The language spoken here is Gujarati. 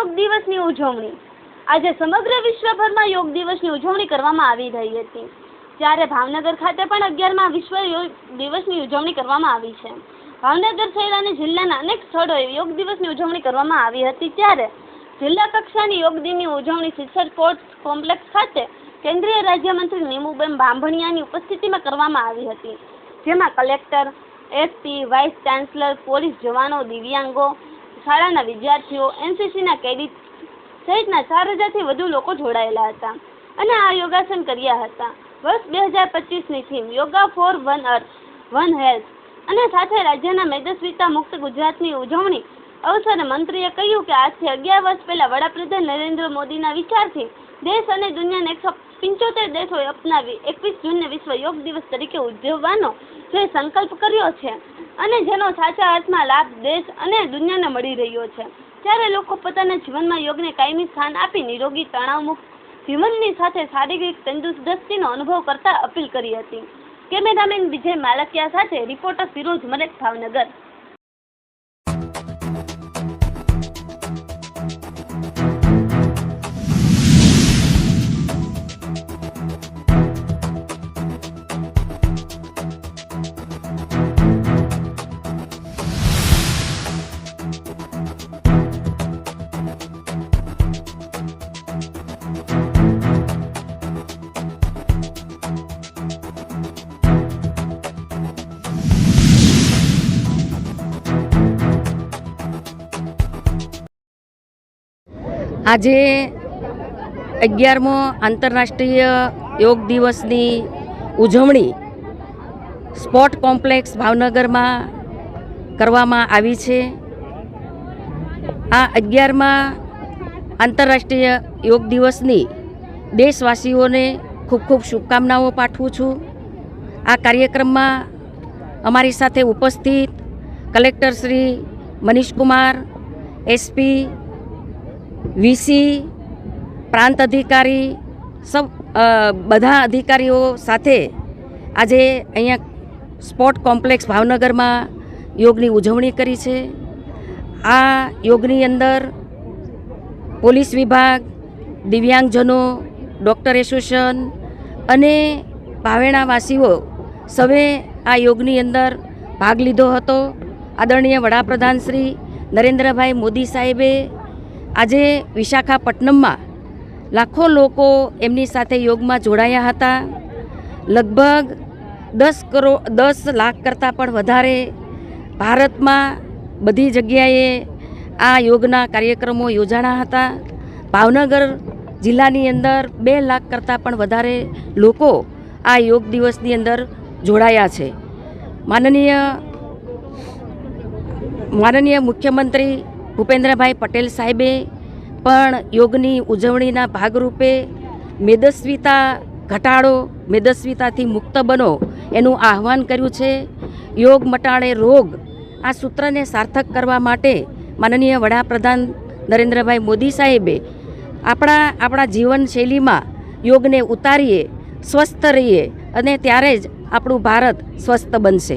યોગ દિવસની ઉજવણી. આજે સમગ્ર વિશ્વભરમાં યોગ દિવસની ઉજવણી કરવામાં આવી રહી હતી. ત્યારે ભાવનગર ખાતે પણ અગિયારમાં વિશ્વ યોગ દિવસની ઉજવણી કરવામાં આવી છે. ભાવનગર શહેર અને જિલ્લાના અનેક સ્થળોએ યોગ દિવસની ઉજવણી કરવામાં આવી હતી. ત્યારે જિલ્લા કક્ષાની યોગ દિનની ઉજવણી શિક્ષણ સ્પોર્ટ્સ કોમ્પ્લેક્સ ખાતે કેન્દ્રીય રાજ્યમંત્રી નીમુબેન બાંભણિયાની ઉપસ્થિતિમાં કરવામાં આવી હતી. જેમાં collector, SP, vice chancellor, police જવાનો, દિવ્યાંગો શાળાના વિદ્યાર્થીઓ, એનસીસીના કેડિટ સહિતના ચાર હજારથી વધુ લોકો જોડાયેલા હતા અને આ યોગાસન કર્યા હતા. વર્ષ બે હજાર પચીસની theme, yoga for one earth, one health અને સાથે રાજ્યના મેદસ્વીતા મુક્ત ગુજરાતની ઉજવણી અવસરે મંત્રીએ કહ્યું કે આજથી અગિયાર વર્ષ પહેલા વડાપ્રધાન નરેન્દ્ર મોદીના વિચારથી દેશ અને દુનિયાના એકસો પંચોતેર દેશોએ અપનાવી એકવીસ જૂનને વિશ્વ યોગ દિવસ તરીકે ઉજવવાનો જે સંકલ્પ કર્યો છે અને જેનો સાચા અર્થમાં લાભ દેશ અને દુનિયાને મળી રહ્યો છે. ત્યારે લોકો પોતાના જીવનમાં યોગને કાયમી સ્થાન આપી નિરોગી, તણાવમુક્ત, જીવનની સાથે શારીરિક તંદુરસ્તીનો અનુભવ કરતા અપીલ કરી હતી. કેમેરામેન વિજય માલકિયા સાથે રિપોર્ટર ફિરોઝ મલેક, ભાવનગર. આજે અગિયારમો આંતરરાષ્ટ્રીય યોગ દિવસની ઉજવણી સ્પોર્ટ કોમ્પ્લેક્સ ભાવનગરમાં કરવામાં આવી છે. આ અગિયારમાં આંતરરાષ્ટ્રીય યોગ દિવસની દેશવાસીઓને ખૂબ ખૂબ શુભકામનાઓ પાઠવું છું. આ કાર્યક્રમમાં અમારી સાથે ઉપસ્થિત collector Shri Manishkumar, SP VC પ્રાંત અધિકારી સબ બધા અધિકારીઓ સાથે આજે અહીંયા સ્પોર્ટ કોમ્પ્લેક્સ ભાવનગરમાં યોગની ઉજવણી કરી છે. આ યોગની અંદર પોલીસ વિભાગ, દિવ્યાંગજનો, ડૉક્ટર એસોસિએશન અને ભાવેણાવાસીઓ સૌએ આ યોગની અંદર ભાગ લીધો હતો. આદરણીય વડાપ્રધાન શ્રી નરેન્દ્રભાઈ મોદી સાહેબે આજે વિશાખાપટ્ટનમમાં લાખો લોકો એમની સાથે યોગમાં જોડાયા હતા. લગભગ દસ કરોડ, દસ લાખ કરતાં પણ વધારે ભારતમાં બધી જગ્યાએ આ યોગના કાર્યક્રમો યોજાણા હતા. ભાવનગર જિલ્લાની અંદર બે લાખ કરતાં પણ વધારે લોકો આ યોગ દિવસની અંદર જોડાયા છે. માનનીય માનનીય મુખ્યમંત્રી ભૂપેન્દ્રભાઈ પટેલ સાહેબે પણ યોગની ઉજવણીના ભાગરૂપે મેદસ્વીતા ઘટાડો, મેદસ્વીતાથી મુક્ત બનો એનું આહવાન કર્યું છે. યોગ મટાડે રોગ, આ સૂત્રને સાર્થક કરવા માટે માનનીય વડાપ્રધાન નરેન્દ્રભાઈ મોદી સાહેબે આપણા આપણા જીવનશૈલીમાં યોગને ઉતારીએ, સ્વસ્થ રહીએ અને ત્યારે જ આપણું ભારત સ્વસ્થ બનશે.